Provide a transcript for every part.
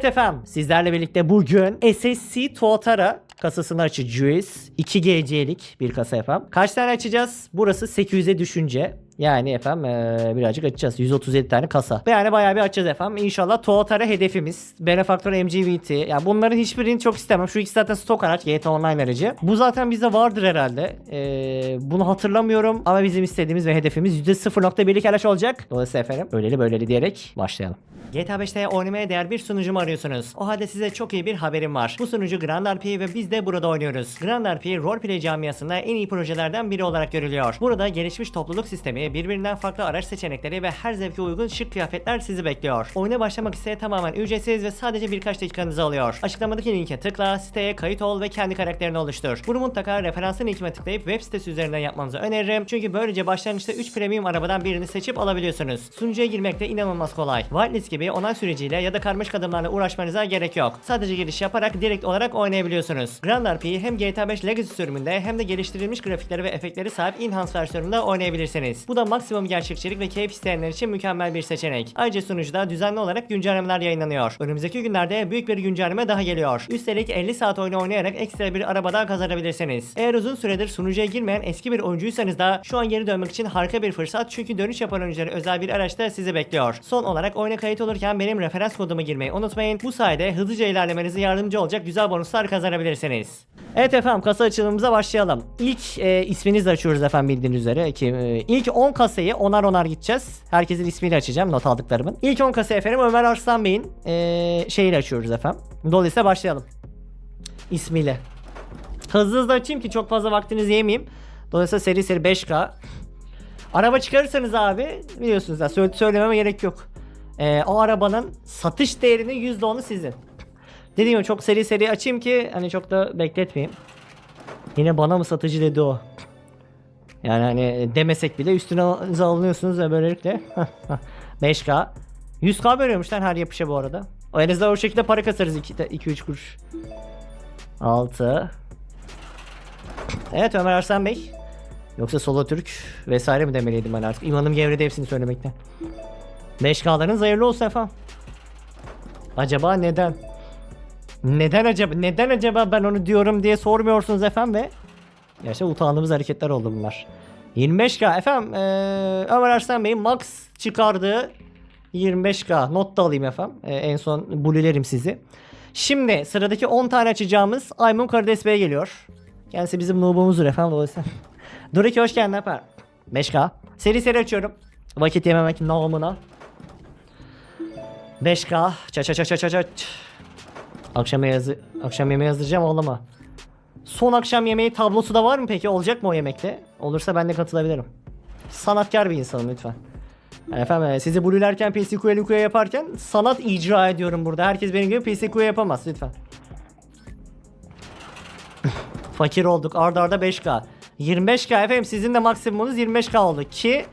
Evet efendim sizlerle birlikte bugün SSC Tuatara kasasını açacağız. 2 GC'lik bir kasa efendim. Kaç tane açacağız? Burası 800'e düşünce. Yani efendim eee, birazcık açacağız. 137 tane kasa. Yani bayağı bir açacağız efendim. İnşallah Tuatara hedefimiz. Benefactor MGVT. Yani bunların hiçbirini çok istemem. Şu ikisi zaten stok araç. GTA Online aracı. Bu zaten bizde vardır herhalde. Eee, bunu hatırlamıyorum. Ama bizim istediğimiz ve hedefimiz %0.1'lik araç olacak. Dolayısıyla efendim öyleli böyleli diyerek başlayalım. GTA 5'te oynamaya değer bir sunucu mu arıyorsunuz? O halde size çok iyi bir haberim var. Bu sunucu Grand RP ve biz de burada oynuyoruz. Grand RP roleplay camiasında en iyi projelerden biri olarak görülüyor. Burada gelişmiş topluluk sistemi, birbirinden farklı araç seçenekleri ve her zevke uygun şık kıyafetler sizi bekliyor. Oyuna başlamak ise tamamen ücretsiz ve sadece birkaç dakikanızı alıyor. Açıklamadaki linke tıkla, siteye kayıt ol ve kendi karakterini oluştur. Bunu mutlaka referansın linkime tıklayıp web sitesi üzerinden yapmanızı öneririm. Çünkü böylece başlangıçta 3 premium arabadan birini seçip alabiliyorsunuz. Sunucuya girmek de inanılmaz kolay. Whitelist gibi onay süreciyle ya da karmaşık adımlarla uğraşmanıza gerek yok. Sadece giriş yaparak direkt olarak oynayabiliyorsunuz. Grand RP'yi hem GTA 5 Legacy sürümünde hem de geliştirilmiş grafikleri ve efektleri sahip Enhanced versiyonunda oynayabilirsiniz. Bu da maksimum gerçekçilik ve keyif isteyenler için mükemmel bir seçenek. Ayrıca sunucuda düzenli olarak güncellemeler yayınlanıyor. Önümüzdeki günlerde büyük bir güncelleme daha geliyor. Üstelik 50 saat oyunu oynayarak ekstra bir araba daha kazanabilirsiniz. Eğer uzun süredir sunucuya girmeyen eski bir oyuncuysanız da şu an geri dönmek için harika bir fırsat çünkü dönüş yapan oyunculara özel bir araçta sizi bekliyor. Son olarak oyuna kayıt olurken benim referans kodumu girmeyi unutmayın. Bu sayede hızlıca ilerlemenize yardımcı olacak güzel bonuslar kazanabilirsiniz. Evet efendim kasa açılımımıza başlayalım. İlk e, isminizle açıyoruz efendim bildiğiniz üzere. Ki, e, ilk 10 kasayı onar onar gideceğiz. Herkesin ismiyle açacağım not aldıklarımın. İlk 10 kasa efendim Ömer Arslan Bey'in e, şeyiyle açıyoruz efendim. Dolayısıyla başlayalım. İsmiyle. Hızlı hızlı açayım ki çok fazla vaktinizi yemeyeyim. Dolayısıyla seri seri 5K. Araba çıkarırsanız abi biliyorsunuz ya söyle, söylememe gerek yok. Ee, o arabanın satış değerinin %10'u sizin. Dediğim gibi çok seri seri açayım ki hani çok da bekletmeyeyim. Yine bana mı satıcı dedi o. Yani hani demesek bile üstüne alınıyorsunuz ve böylelikle 5K. 100K veriyormuş lan her yapışa bu arada. O en azından o şekilde para kasarız 2-3 kuruş. 6 Evet Ömer Arslan Bey. Yoksa Solo Türk vesaire mi demeliydim ben artık? İmanım gevredi hepsini söylemekten. 5K'larınız hayırlı olsun efendim. Acaba neden? Neden acaba? Neden acaba ben onu diyorum diye sormuyorsunuz efendim ve Gerçekten utandığımız hareketler oldu bunlar. 25K efendim eee Ömer Arslan Bey'in max çıkardığı 25K not da alayım efendim. Eee, en son bulilerim sizi. Şimdi sıradaki 10 tane açacağımız Aymun Karides Bey geliyor. Kendisi bizim noobumuzdur efendim dolayısıyla. Dureki hoş geldin efendim. 5K. Seri seri açıyorum. Vakit yememek namına. 5K. Ça ça ça ça. Akşam yazı akşam yemeği yazdıracağım oğluma. Son akşam yemeği tablosu da var mı peki? Olacak mı o yemekte? Olursa ben de katılabilirim. Sanatkar bir insanım lütfen. Efendim e, sizi blue'lerken PCQ'ya Luku'ya yaparken sanat icra ediyorum burada. Herkes benim gibi PCQ'ya yapamaz lütfen. Fakir olduk. Arda arda 5K. 25K efendim sizin de maksimumunuz 25K oldu ki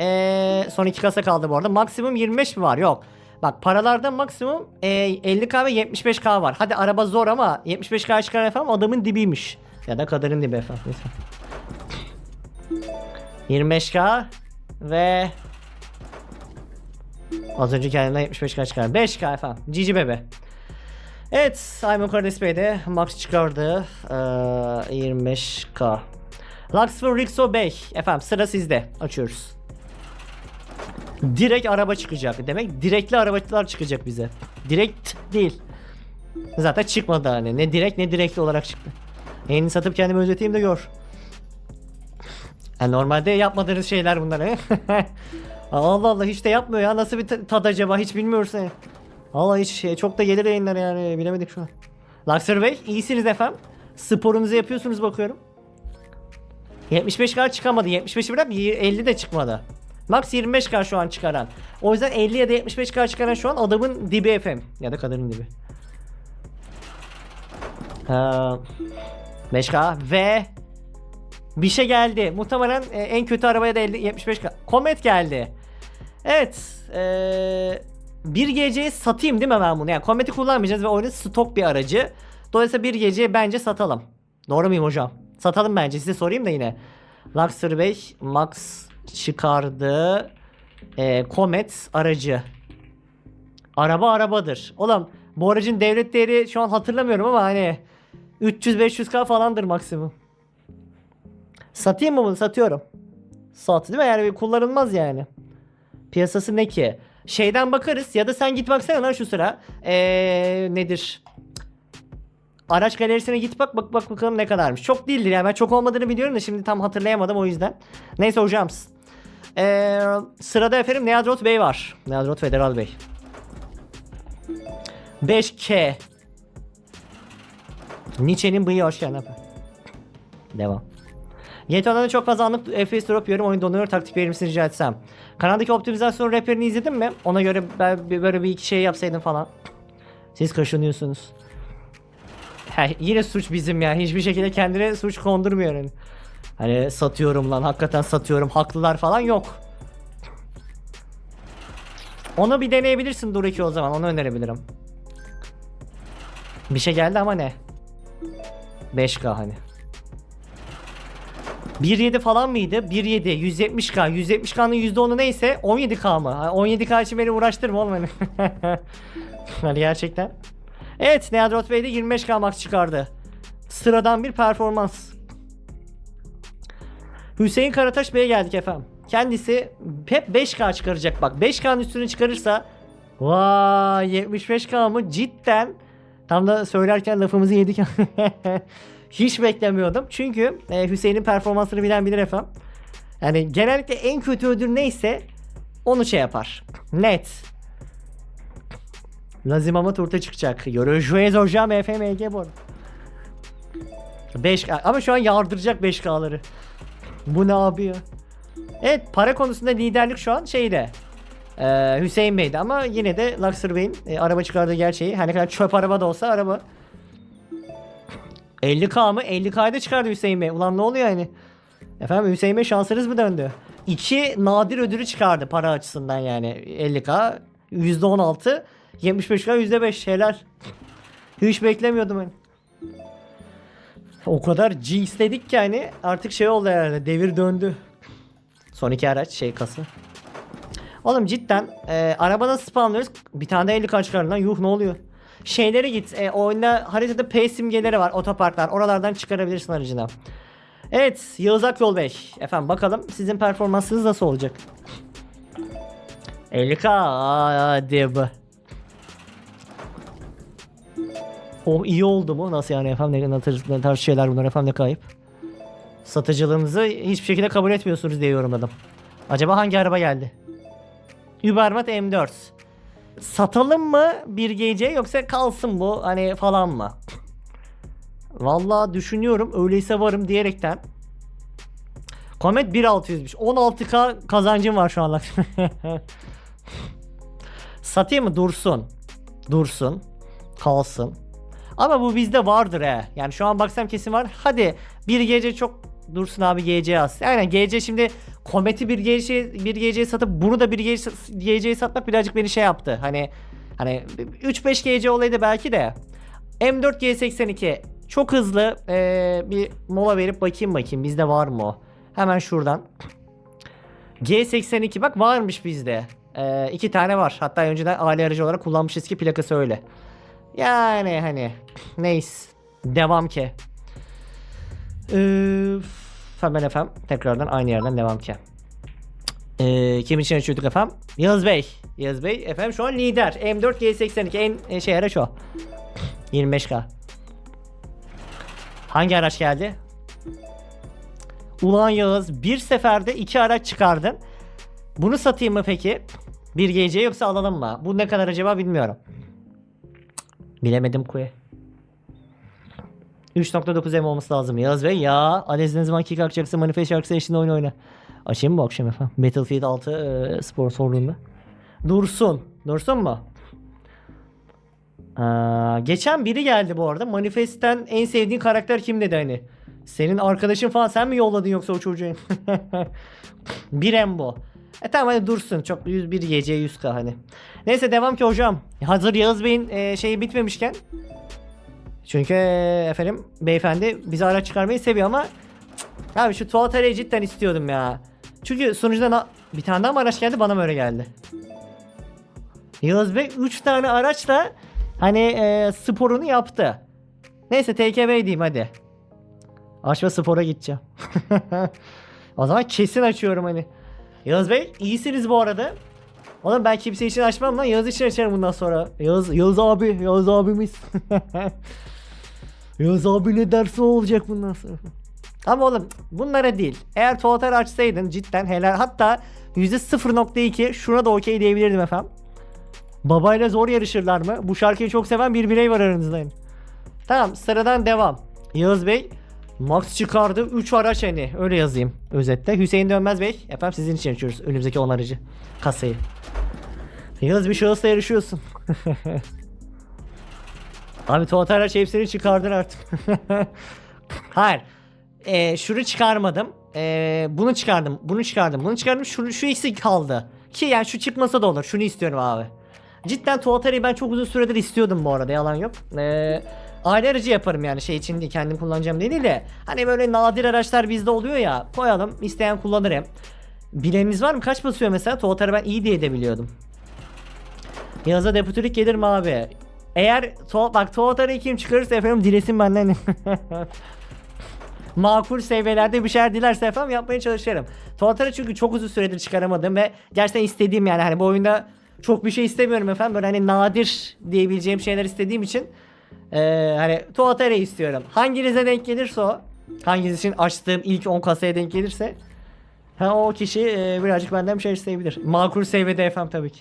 ee, son iki kasa kaldı bu arada. Maksimum 25 mi var? Yok. Bak paralarda maksimum ee, 50K ve 75K var. Hadi araba zor ama 75K çıkaran efendim adamın dibiymiş. Ya da kadarın dibi efendim. Lütfen. 25K ve Az önce kendimden 75K çıkardım. 5K efendim. Cici bebe. Evet Simon Cordes Bey de max çıkardı. Ee, 25K. Luxfer Rixo Bey. Efendim sıra sizde. Açıyoruz. Direkt araba çıkacak. Demek direkli arabalar çıkacak bize. Direkt değil. Zaten çıkmadı hani. Ne direkt ne direkli olarak çıktı. Yeni satıp kendimi özeteyim de gör. Yani normalde yapmadığınız şeyler bunlar he. Allah Allah hiç de yapmıyor ya. Nasıl bir ta- tad acaba hiç bilmiyoruz he. Allah hiç şey, çok da gelir yayınlar yani bilemedik şu an. Luxer Bey iyisiniz efendim. Sporunuzu yapıyorsunuz bakıyorum. 75K çıkamadı. 75'i bırak 50 de çıkmadı. Max 25K şu an çıkaran. O yüzden 50 ya da 75K çıkaran şu an adamın dibi efendim. Ya da kadının dibi. Ee, 5K ve bir şey geldi. Muhtemelen e, en kötü arabaya da 50 75K. Comet geldi. Evet. Ee, 1 geceyi satayım değil mi ben bunu? Yani Comet'i kullanmayacağız ve oyunun stok bir aracı. Dolayısıyla bir geceyi bence satalım. Doğru muyum hocam? Satalım bence. Size sorayım da yine. Luxury Bey Max çıkardı. Ee, Comet aracı. Araba arabadır. Oğlum Bu aracın devlet değeri şu an hatırlamıyorum ama hani 300-500k falandır maksimum. Satayım mı bunu? Satıyorum. Sat değil mi? Yani kullanılmaz yani. Piyasası ne ki? Şeyden bakarız ya da sen git baksana lan şu sıra. Ee, nedir? Araç galerisine git bak bak bak bakalım ne kadarmış. Çok değildir yani ben çok olmadığını biliyorum da şimdi tam hatırlayamadım o yüzden. Neyse hocam. Ee, sırada efendim Neadrot Bey var. Neadrot Federal Bey. 5K. Nietzsche'nin bıyığı hoş geldin. Devam. GTA'da çok fazla anlık FPS drop yiyorum. Oyun donuyor. Taktik verir misin rica etsem. Kanaldaki optimizasyon rehberini izledin mi? Ona göre ben böyle bir iki şey yapsaydın falan. Siz kaşınıyorsunuz. Ha, yine suç bizim ya. Hiçbir şekilde kendine suç kondurmuyor yani. Hani satıyorum lan hakikaten satıyorum haklılar falan yok. Onu bir deneyebilirsin Dur 2 o zaman onu önerebilirim. Bir şey geldi ama ne? 5K hani. 1.7 falan mıydı? 1.7 170K 170K'nın %10'u neyse 17K mı? Ha, 17K için beni uğraştırma oğlum hani. hani gerçekten. Evet Neadrot Bey de 25K max çıkardı. Sıradan bir performans. Hüseyin Karataş Bey'e geldik efendim. Kendisi hep 5K çıkaracak bak. 5K'nın üstünü çıkarırsa Vay 75K mı? Cidden tam da söylerken lafımızı yedik. Hiç beklemiyordum. Çünkü e, Hüseyin'in performansını bilen bilir efendim. Yani genellikle en kötü ödül neyse onu şey yapar. Net. Lazım ama turta çıkacak. Görüşürüz hocam FMG bu arada. 5K ama şu an yardıracak 5K'ları. Bu ne yapıyor? Evet para konusunda liderlik şu an şeyde. Ee, Hüseyin Bey'de ama yine de Luxor Bey'in e, araba çıkardığı gerçeği. Her ne kadar çöp araba da olsa araba. 50k mı? 50k'yı da çıkardı Hüseyin Bey. Ulan ne oluyor yani? Efendim Hüseyin Bey şansınız mı döndü? İki nadir ödülü çıkardı para açısından yani. 50k, %16, 75k, %5 helal. Hiç beklemiyordum ben. O kadar G istedik ki hani artık şey oldu herhalde devir döndü. Son iki araç şey kası. Oğlum cidden e, araba nasıl spamlıyoruz? Bir tane de 50 kaç lan yuh ne oluyor? Şeylere git. E, oyunda haritada P simgeleri var otoparklar. Oralardan çıkarabilirsin aracına. Evet Yağız Akyol Bey. Efendim bakalım sizin performansınız nasıl olacak? 50k hadi be. Oh iyi oldu mu? Nasıl yani efendim ne, tarz, ne tarz şeyler bunlar efendim ne kayıp? Satıcılığınızı hiçbir şekilde kabul etmiyorsunuz diye yorumladım. Acaba hangi araba geldi? Ubermat M4. Satalım mı bir gece yoksa kalsın bu hani falan mı? Vallahi düşünüyorum öyleyse varım diyerekten. Komet 1600'müş. 16k kazancım var şu an. Satayım mı? Dursun. Dursun. Kalsın. Ama bu bizde vardır he. Yani şu an baksam kesin var. Hadi bir gece çok dursun abi GC az. Aynen GC şimdi Komet'i bir gece bir geceye satıp bunu da bir gece geceye satmak birazcık beni şey yaptı. Hani hani 3-5 GC olaydı belki de. M4 G82 çok hızlı ee, bir mola verip bakayım bakayım bizde var mı o? Hemen şuradan. G82 bak varmış bizde. Ee, iki tane var. Hatta önceden aile aracı olarak kullanmışız ki plakası öyle. Yani hani neyse. Devam ki. Ee, hemen efendim tekrardan aynı yerden devam ki. Ee, kim için açıyorduk efendim? Yağız Bey. Yağız Bey efendim şu an lider. M4 G82 en e, şey araç o. 25k. Hangi araç geldi? Ulan Yağız bir seferde iki araç çıkardın. Bunu satayım mı peki? Bir gece yoksa alalım mı? Bu ne kadar acaba bilmiyorum. Bilemedim kuyu. 3.9 M olması lazım. Yaz Bey ya. Alez ne zaman kick açacaksa Manifest şarkısı eşliğinde oyun oyna. Açayım mı bu akşam efendim? Battlefield 6 e, sponsorluğunda. Dursun. Dursun mu? Aa, geçen biri geldi bu arada. Manifest'ten en sevdiğin karakter kim dedi hani. Senin arkadaşın falan sen mi yolladın yoksa o çocuğu? bir M bu. E tamam hadi dursun. Çok 101 GC 100k hani. Neyse devam ki hocam. Hazır Yağız Bey'in e, şeyi bitmemişken. Çünkü e, efendim beyefendi bize araç çıkarmayı seviyor ama cık, abi şu Tuatara'yı cidden istiyordum ya. Çünkü sonuçta na- bir tane daha mı araç geldi bana mı öyle geldi? Yağız Bey 3 tane araçla Hani e, sporunu yaptı. Neyse TKB diyeyim hadi. Açma spora gideceğim. o zaman kesin açıyorum hani. Yağız Bey iyisiniz bu arada. Oğlum ben kimse için açmam lan. Yağız için açarım bundan sonra. Yağız, Yağız abi. Yağız abimiz. Yağız abi ne derse o olacak bundan sonra. Ama oğlum bunlara değil. Eğer Tuatar açsaydın cidden helal. Hatta %0.2 şuna da okey diyebilirdim efendim. Babayla zor yarışırlar mı? Bu şarkıyı çok seven bir birey var aranızda. Tamam sıradan devam. Yağız Bey Max çıkardı 3 araç hani öyle yazayım özette. Hüseyin Dönmez Bey efendim sizin için açıyoruz önümüzdeki 10 aracı kasayı. Yağız bir şahısla yarışıyorsun. Abi Tuat araç hepsini çıkardın artık. Hayır. Ee, şunu çıkarmadım. Ee, bunu çıkardım. Bunu çıkardım. Bunu çıkardım. Şu, şu ikisi kaldı. Ki yani şu çıkmasa da olur. Şunu istiyorum abi. Cidden Tuatar'ı ben çok uzun süredir istiyordum bu arada. Yalan yok. Ee, aile aracı yaparım yani şey için değil. Kendim kullanacağım değil de. Hani böyle nadir araçlar bizde oluyor ya. Koyalım. isteyen kullanır hem. Var mı? Kaç basıyor mesela? Tuatar'ı ben iyi diye de biliyordum. Yazda deputülük gelir mi abi? Eğer to bak Tuatar'ı kim çıkarırsa efendim dilesin benden. makul seviyelerde bir şeyler dilerse efendim yapmaya çalışırım. Tuatar'ı çünkü çok uzun süredir çıkaramadım ve gerçekten istediğim yani hani bu oyunda çok bir şey istemiyorum efendim. Böyle hani nadir diyebileceğim şeyler istediğim için eee hani Tuatar'ı istiyorum. Hanginize denk gelirse o hanginiz için açtığım ilk 10 kasaya denk gelirse ha, o kişi eee, birazcık benden bir şey isteyebilir. Makul seviyede efendim tabii ki.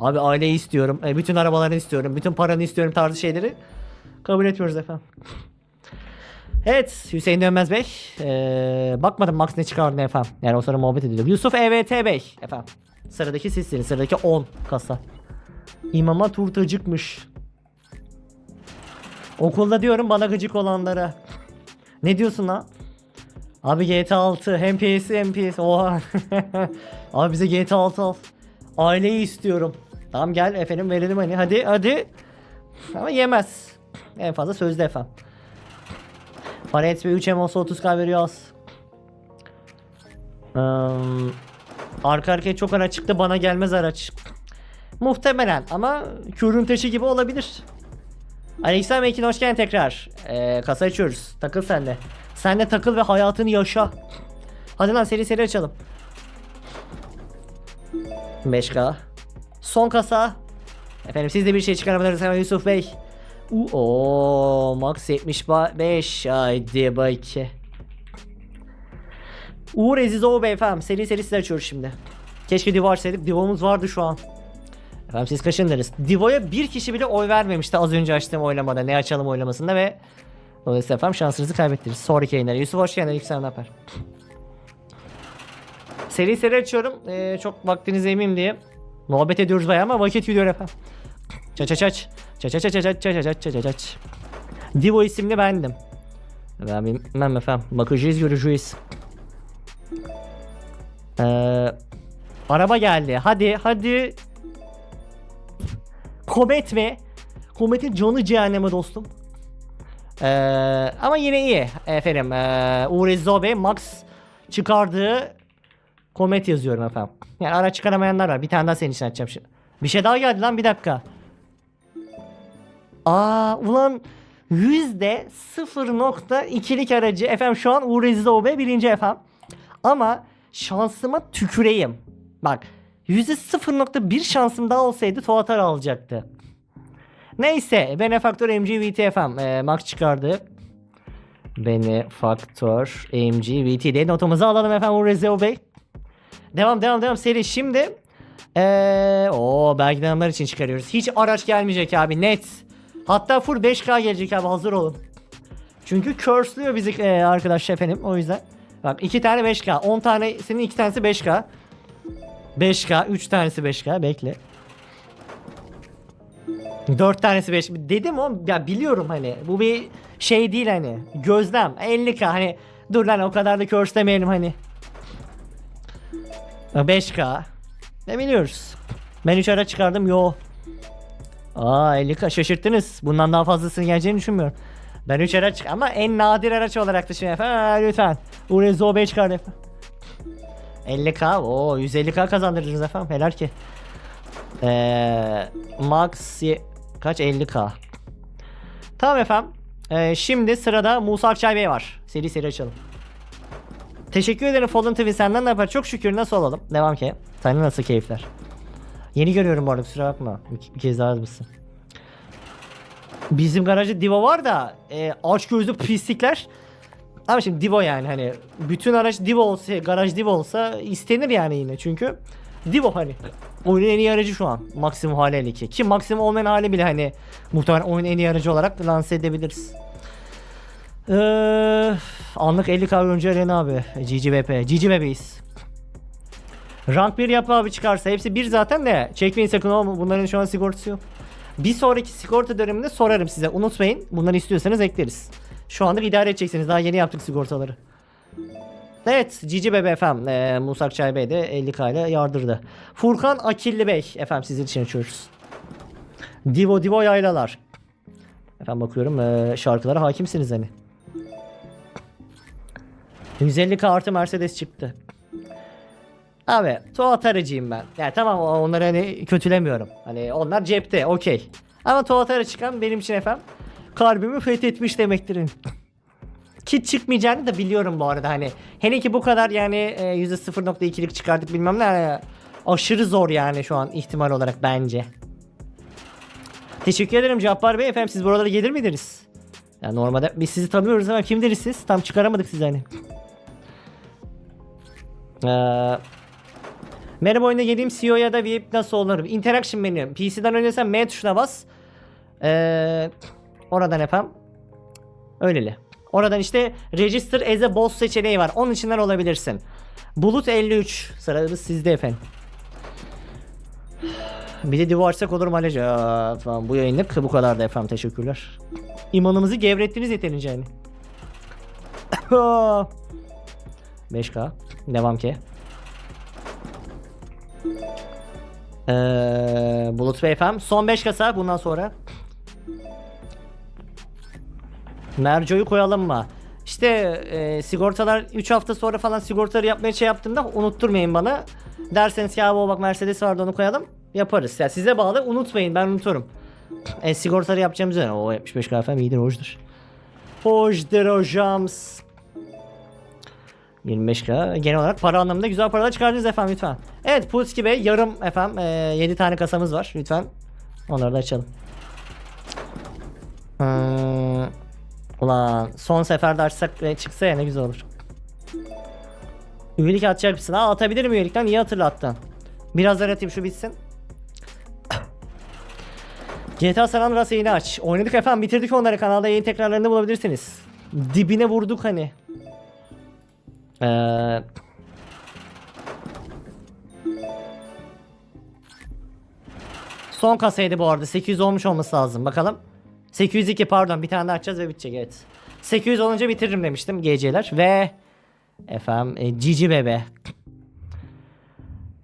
Abi aileyi istiyorum. e, bütün arabalarını istiyorum. Bütün paranı istiyorum tarzı şeyleri kabul etmiyoruz efendim. Evet Hüseyin Dönmez Bey. Ee, bakmadım Max ne çıkardı efendim. Yani o sonra muhabbet ediyordum. Yusuf EVT Bey efendim. Sıradaki sizsiniz. Sıradaki 10 kasa. İmama turtacıkmış. Okulda diyorum bana gıcık olanlara. Ne diyorsun lan? Abi GTA 6 hem PS hem PS. Oha. Abi bize GTA 6 al. Aileyi istiyorum. Tamam gel efendim verelim hani. Hadi hadi. Ama yemez. En fazla sözde efendim. Para etmiyor 3 M olsa 30k veriyor az. Eee, arka arkaya çok araç çıktı bana gelmez araç. Muhtemelen ama kürün taşı gibi olabilir. Aleyküm Ekin hoş geldin tekrar. Ee, kasa açıyoruz. Takıl sen de. Sen de takıl ve hayatını yaşa. Hadi lan seri seri açalım. 5k. Son kasa. Efendim siz de bir şey çıkaramadınız hemen Yusuf Bey. Oo, max 75. Haydi bakayım. Uğur Ezizov Bey efendim. Seri seri size açıyoruz şimdi. Keşke Divo açsaydık. Divo'muz vardı şu an. Efendim siz kaşındınız. Divo'ya bir kişi bile oy vermemişti az önce açtığım oylamada. Ne açalım oylamasında ve Dolayısıyla efendim şansınızı kaybettiniz. Sonraki yayınlara. Yusuf hoş geldin. İlk sen ne yapar? Seri seri açıyorum. Ee, çok vaktinizi yemeyeyim diye. Muhabbet ediyoruz bayağı ama vakit gidiyor efendim. Çaç çaç çaç. Çaç çaç çaç çaç çaç çaç çaç çaç. Divo isimli bendim. Ben bilmem efendim. Bakacağız göreceğiz. Ee, araba geldi. Hadi hadi. Komet mi? Komet'in canı cehenneme dostum. Ee, ama yine iyi efendim. Ee, Uğur Zobe Max çıkardığı Komet yazıyorum efendim. Yani ara çıkaramayanlar var. Bir tane daha senin için açacağım şimdi. Bir şey daha geldi lan bir dakika. Aa ulan yüzde 0.2'lik aracı efendim şu an Uğur Zobe birinci efendim. Ama şansıma tüküreyim. Bak 0.1 şansım daha olsaydı Tuatar alacaktı. Neyse Benefaktör MG VTFM e, Max çıkardı. Benefaktör MG VT diye notumuzu alalım efendim Uğur Rezeo Bey. Devam devam devam seri şimdi. Eee o belki adamlar için çıkarıyoruz. Hiç araç gelmeyecek abi net. Hatta full 5K gelecek abi hazır olun. Çünkü curse'lüyor bizi e, arkadaş efendim o yüzden. Bak 2 tane 5K 10 tanesinin 2 tanesi 5K. 5K 3 tanesi 5K bekle. 4 tanesi 5 dedim o ya biliyorum hani bu bir şey değil hani gözlem 50k hani dur lan o kadar da curse demeyelim hani. 5k ne biliyoruz? Ben 3 araç çıkardım yo. Aa 50k şaşırttınız. Bundan daha fazlasını geleceğini düşünmüyorum. Ben 3 araç ama en nadir araç olarak şimdi efendim lütfen. Uğur Zobe çıkardı efendim 50k o 150k kazandırdınız efendim helal ki ee, Max Kaç? 50k. Tamam efendim. Ee, şimdi sırada Musa Akçay Bey var. Seri seri açalım. Teşekkür ederim Fallen TV senden ne yapar? Çok şükür nasıl olalım? Devam ki. Senin nasıl keyifler? Yeni görüyorum bu arada kusura bakma. Bir, bir kez daha yazmışsın. Bizim garajda Divo var da e, aç gözlü pislikler. Ama şimdi Divo yani hani bütün araç Divo olsa, garaj Divo olsa istenir yani yine çünkü Divo hani oyunun en iyi aracı şu an maksimum hali 52 ki maksimum olmayan hali bile hani muhtemelen oyunun en iyi aracı olarak lanse edebiliriz. Ee, anlık 50 kahve önce Eren abi GGVP GGVP'yiz. Rank 1 yap abi çıkarsa hepsi bir zaten de çekmeyin sakın oğlum bunların şu an sigortası yok. Bir sonraki sigorta döneminde sorarım size unutmayın bunları istiyorsanız ekleriz. Şu anda idare edeceksiniz daha yeni yaptık sigortaları. Evet Cici Bebe efendim ee, Musa Akçay Bey de 50k ile yardırdı. Furkan Akilli Bey efendim sizin için açıyoruz. Divo Divo yaylalar. Efendim bakıyorum ee, şarkılara hakimsiniz hani. 150k artı Mercedes çıktı. Abi Tuat aracıyım ben. Yani tamam onları hani kötülemiyorum. Hani onlar cepte okey. Ama Tuat arı çıkan benim için efendim kalbimi fethetmiş demektir. Ki çıkmayacağını da biliyorum bu arada hani. Hele ki bu kadar yani e, %0.2'lik çıkardık bilmem ne. yani aşırı zor yani şu an ihtimal olarak bence. Teşekkür ederim Cappar Bey. Efendim siz buralara gelir miydiniz? Ya normalde biz sizi tanımıyoruz ama kimdiniz siz? Tam çıkaramadık sizi hani. Ee, Merhaba oyuna geleyim CEO ya da VIP nasıl olur? Interaction menü. PC'den oynarsan M tuşuna bas. Ee, oradan efendim. Öyleli. Oradan işte Register as a boss seçeneği var. Onun içinden olabilirsin. Bulut 53. Sıranız sizde efendim. Bir de divo açsak olur mu Alece? Aa, Falan. Bu yayınlık bu kadar da efendim. Teşekkürler. İmanımızı gevrettiniz yeterince yani. 5K. Devam ki. Ee, Bulut Bey efendim. Son 5 kasa bundan sonra. Merco'yu koyalım mı? İşte e, sigortalar 3 hafta sonra falan sigortaları yapmaya şey yaptığımda unutturmayın bana. Derseniz ki abi bak Mercedes vardı onu koyalım. Yaparız. Ya size bağlı unutmayın ben unuturum. E, sigortaları yapacağımız üzere. O 75 KFM iyidir hoşdur. Hoşdur hocam. 25k genel olarak para anlamında güzel paralar çıkardınız efendim lütfen. Evet Pulski Bey yarım efendim e, 7 tane kasamız var lütfen. Onları da açalım. Hmm, ulan son seferde açsak ve çıksa ya ne güzel olur. Üyelik atacak mısın? Aa atabilirim üyelikten iyi hatırlattın. Birazdan atayım şu bitsin. GTA San Andreas yayını aç. Oynadık efendim bitirdik onları kanalda yayın tekrarlarını bulabilirsiniz. Dibine vurduk hani. Ee, son kasaydı bu arada. 800 olmuş olması lazım. Bakalım. 802 pardon. Bir tane daha açacağız ve bitecek evet. 800 olunca bitiririm demiştim GC'ler. Ve efendim e, Cici Bebe.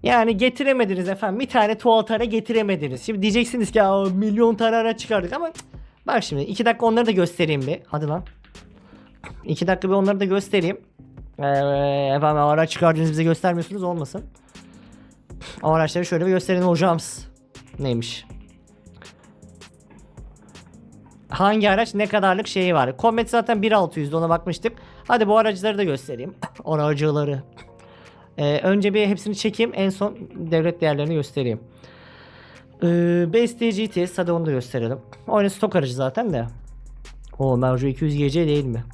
Yani getiremediniz efendim. Bir tane tuatara getiremediniz. Şimdi diyeceksiniz ki "Aa, milyon tane araç çıkardık ama bak şimdi 2 dakika onları da göstereyim bir. Hadi lan. 2 dakika bir onları da göstereyim. Ee, efendim araç çıkardınız bize göstermiyorsunuz olmasın. O araçları şöyle bir gösterelim hocamız. Neymiş? Hangi araç ne kadarlık şeyi var? Comet zaten 1.600'de ona bakmıştık. Hadi bu araçları da göstereyim. Aracıları. Ee, önce bir hepsini çekeyim. En son devlet değerlerini göstereyim. Ee, BSD GTS hadi onu da gösterelim. Oyun stok aracı zaten de. O Mercu 200 GC değil mi?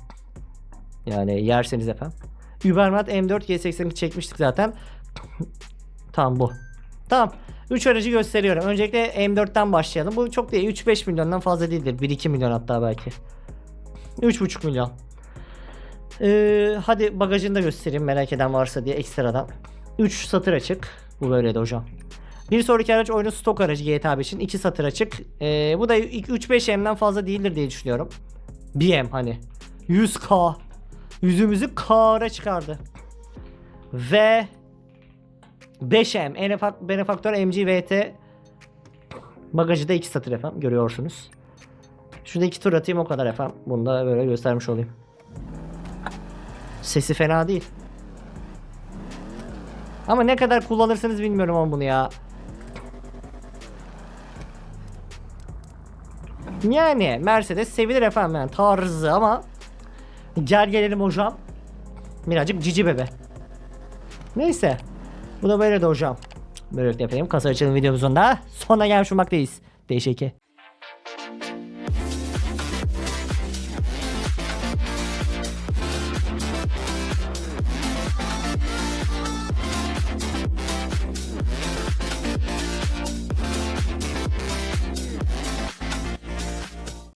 Yani yerseniz efendim. Ubermat M4 G82 çekmiştik zaten. tamam bu. Tamam. 3 aracı gösteriyorum. Öncelikle M4'ten başlayalım. Bu çok değil. 3-5 milyondan fazla değildir. 1-2 milyon hatta belki. 3,5 milyon. Ee, hadi bagajını da göstereyim merak eden varsa diye ekstradan. 3 satır açık. Bu böyle de hocam. Bir sonraki araç oyunun stok aracı GTA 5'in 2 satır açık. Ee, bu da 3-5 M'den fazla değildir diye düşünüyorum. 1 M hani. 100k. Yüzümüzü kara çıkardı. Ve 5M Enefak- Benefaktör MG VT bagajı da 2 satır efendim görüyorsunuz. Şurada iki tur atayım o kadar efendim. Bunu da böyle göstermiş olayım. Sesi fena değil. Ama ne kadar kullanırsınız bilmiyorum ama bunu ya. Yani Mercedes sevilir efendim yani tarzı ama gel gelelim hocam. Birazcık cici bebe. Neyse. Bu da böyle de hocam. Böyle yapayım. Kasa açılım videomuzun da sonuna gelmiş olmaktayız. Teşekkür.